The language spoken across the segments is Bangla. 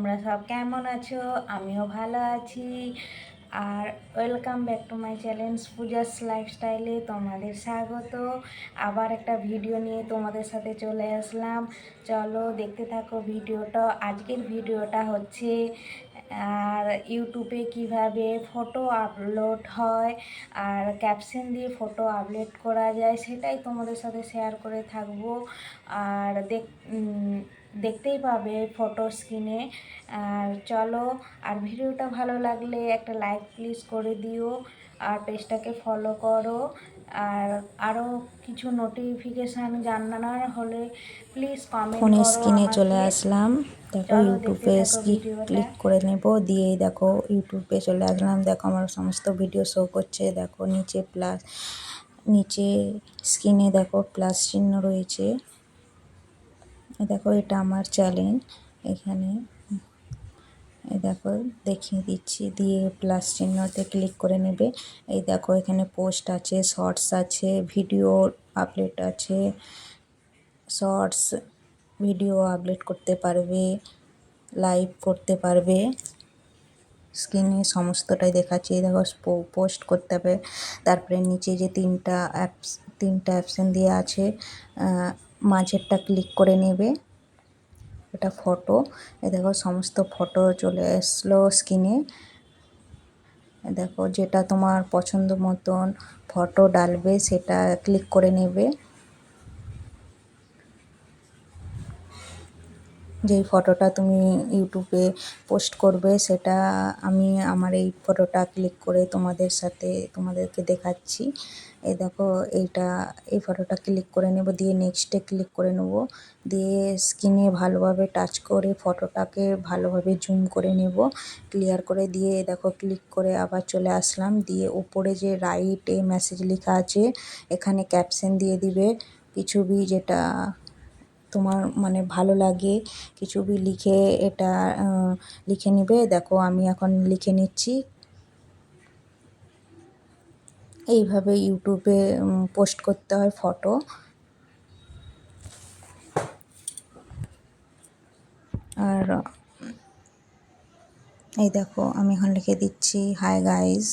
তোমরা সব কেমন আছো? আমিও ভালো আছি। আর welcome back to my challenge Puja's লাইফস্টাইলে তোমাদের স্বাগত। আবার একটা ভিডিও নিয়ে তোমাদের সাথে চলে আসলাম। চলো দেখতে থাকো ভিডিওটা আজকের ভিডিওটা হচ্ছে, আর ইউটিউবে কীভাবে ফটো আপলোড হয়, আর ক্যাপশন দিয়ে ফটো আপলোড করা যায়, সেটাই তোমাদের সাথে শেয়ার করে থাকব। আর দেখ দেখতেই পাবে ফটো স্ক্রিনে আর চলো আর ভিডিওটা ভালো লাগলে একটা লাইক প্লিজ করে দিও আর পেজটাকে ফলো করো। আর আরও কিছু নোটিফিকেশান জানানোর হলে প্লিজ কমেন্ট ফোনের করো স্ক্রিনে চলে। আসলাম। দেখো ইউটিউবে। ক্লিক করে নেব দিয়ে দেখো ইউটিউবে চলে আসলাম। দেখো আমার সমস্ত ভিডিও শো করছে দেখো নিচে প্লাস নিচে স্ক্রিনে দেখো প্লাস চিহ্ন রয়েছে। দেখো, এটা আমার চ্যানেল এখানে এই দেখো, দেখিয়ে দিচ্ছি। দিয়ে প্লাস চিহ্নতে ক্লিক করে নেবে। এই দেখো, এখানে পোস্ট আছে শর্টস আছে ভিডিও আপলোড আছে। শর্টস ভিডিও আপলোড করতে পারবে লাইভ করতে পারবে। স্ক্রিনে সমস্তটাই দেখাচ্ছে। এই দেখো পোস্ট করতে হবে। তারপরে নিচে যে তিনটা অ্যাপস তিনটা অ্যাপশন দেওয়া আছে মাঝেরটা ক্লিক করে নেবে। এটা ফটো এ দেখো, সমস্ত ফটো চলে আসলো স্ক্রিনে দেখো, যেটা তোমার পছন্দ মতন ফটো ডালবে সেটা ক্লিক করে নেবে। যেই ফটোটা তুমি ইউটিউবে পোস্ট করবে, সেটা আমি আমার এই ফটোটা ক্লিক করে তোমাদের সাথে তোমাদেরকে দেখাচ্ছি। এই দেখো, এইটা, এই ফটোটা ক্লিক করে নেব, দিয়ে নেক্সটে ক্লিক করে নেব, দিয়ে স্ক্রিনে ভালোভাবে টাচ করে ফটোটাকে ভালোভাবে জুম করে নেব ক্লিয়ার করে দিয়ে দেখো ক্লিক করে আবার চলে আসলাম, দিয়ে উপরে যে রাইটে মেসেজ লেখা আছে, এখানে ক্যাপশন দিয়ে দিবে, কিছু বি যেটা তোমার মানে ভালো লাগে, কিছু লিখে এটা লিখে নিবে। দেখো, আমি এখন লিখে নিচ্ছি। এইভাবে ইউটিউবে পোস্ট করতে হয় ফটো। আর, এই দেখো, আমি এখন লিখে দিচ্ছি হাই গাইস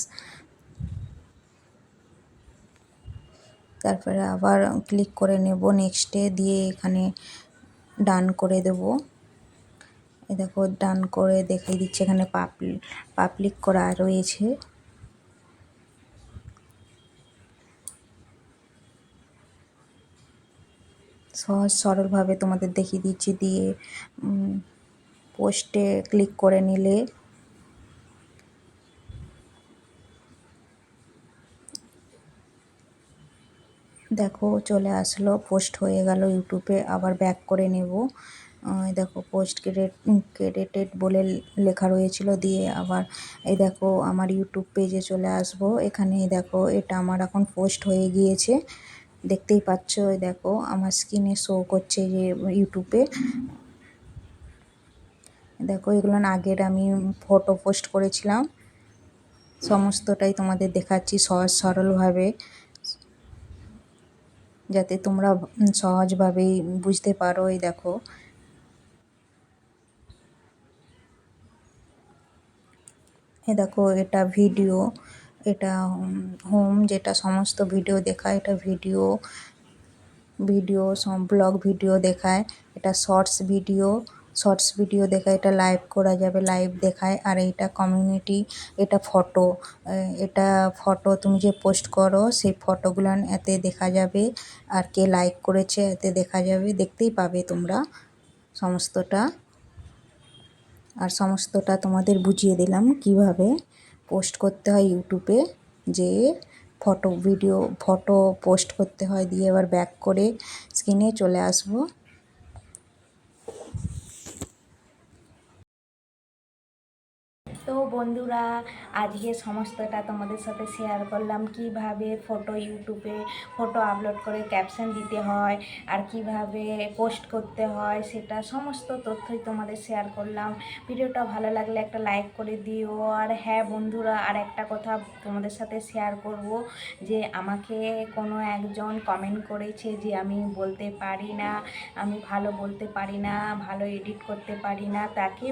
তারপরে আবার ক্লিক করে নেব নেক্সটে দিয়ে এখানে ডান করে দেব। এই দেখো ডান করে দেখিয়ে দিচ্ছে, এখানে পাবলিক করা রয়েছে। সহজ সরলভাবে তোমাদের দেখিয়ে দিচ্ছি, দিয়ে পোস্টে ক্লিক করে নিলে দেখো চলে আসলো পোস্ট হয়ে গেল ইউটিউবে আবার ব্যাক করে নেব। দেখো পোস্ট ক্রেডিট ক্রেডিটেড বলে লেখা রয়েছিল, দিয়ে আবার এই দেখো আমার ইউটিউব পেজে চলে আসব। এখানে দেখো এটা আমার এখন পোস্ট হয়ে গিয়েছে। দেখতেই পাচ্ছ, এই দেখো আমার স্ক্রিনে শো করছে যে ইউটিউবে দেখো এগুলো আগের আমি ফটো পোস্ট করেছিলাম। সমস্তটাই তোমাদের দেখাচ্ছি সহজ সরলভাবে। যাতে তোমরা সহজভাবেই বুঝতে পারো, এই দেখো। এ দেখো, এটা ভিডিও, এটা হোম, যেটা সমস্ত ভিডিও দেখায়, এটা ভিডিও ভিডিও সব ব্লগ ভিডিও দেখায়, এটা শর্টস ভিডিও শর্টস ভিডিও দেখায় এটা লাইভ করা যাবে, লাইভ দেখায়। আর এইটা কমিউনিটি এটা ফটো এটা ফটো তুমি যে পোস্ট করো, সেই ফটোগুলো এতে দেখা যাবে। আর কে লাইক করেছে, এতে দেখা যাবে। দেখতেই পাবে তোমরা সমস্তটা। আর সমস্তটা তোমাদের বুঝিয়ে দিলাম কীভাবে পোস্ট করতে হয় ইউটিউবে যে ফটো ভিডিও ফটো পোস্ট করতে হয়, দিয়ে এবার ব্যাক করে স্ক্রিনে চলে আসব তো বন্ধুরা, আজকে সমস্তটা তোমাদের সাথে শেয়ার করলাম। কীভাবে ফটো ইউটিউবে ফটো আপলোড করে ক্যাপশন দিতে হয়, আর কীভাবে পোস্ট করতে হয়, সেটা সমস্ত তথ্যই তোমাদের শেয়ার করলাম। ভিডিওটা ভালো লাগলে একটা লাইক করে দিও। আর হ্যাঁ বন্ধুরা, আর একটা কথা তোমাদের সাথে শেয়ার করব, যে আমাকে কোনো একজন কমেন্ট করেছে যে আমি বলতে পারি না, আমি ভালো বলতে পারি না, ভালো এডিট করতে পারি না, তাকে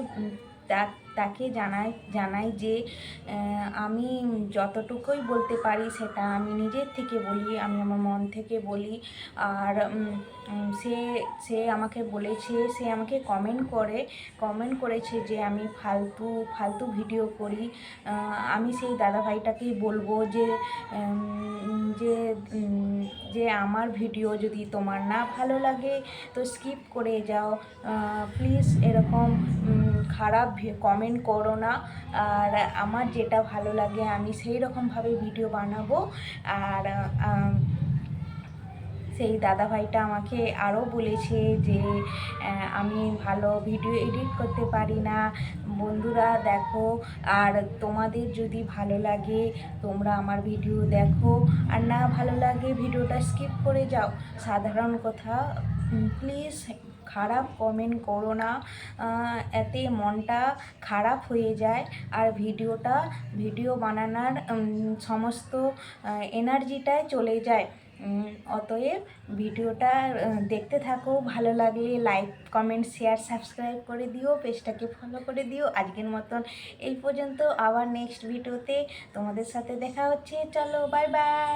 তা- তাকে জানাই জানাই যে আমি যতটুকুই বলতে পারি সেটা আমি নিজের থেকে বলি, আমি আমার মন থেকে বলি। আর সে সে আমাকে বলেছে, সে আমাকে কমেন্ট করে কমেন্ট করেছে যে আমি ফালতু ফালতু ভিডিও করি। আমি সেই দাদাভাইটাকেই বলব যে যে যে আমার ভিডিও যদি তোমার না ভালো লাগে, তো স্কিপ করে যাও। প্লিজ এরকম খারাপ কমেন্ট করো না। আর আমার যেটা ভালো লাগে, আমি সেই রকমভাবে ভিডিও বানাবো। আর সেই দাদাভাইটা আমাকে আরও বলেছে যে আমি ভালো ভিডিও এডিট করতে পারি না। বন্ধুরা দেখো, আর তোমাদের যদি ভালো লাগে, তোমরা আমার ভিডিও দেখো। আর না ভালো লাগে ভিডিওটা স্কিপ করে যাও। সাধারণ কথা প্লিজ খারাপ কমেন্ট করো না এতে মনটা খারাপ হয়ে যায়। আর ভিডিওটা, ভিডিও বানানোর সমস্ত এনার্জিটাই চলে যায়। অতএব ভিডিওটা দেখতে থাকো, ভালো লাগলে লাইক কমেন্ট শেয়ার সাবস্ক্রাইব করে দিও, পেজটাকে ফলো করে দিও। আজকের মতন এই পর্যন্ত, আবার নেক্সট ভিডিওতে তোমাদের সাথে দেখা হচ্ছে। চলো বাই বাই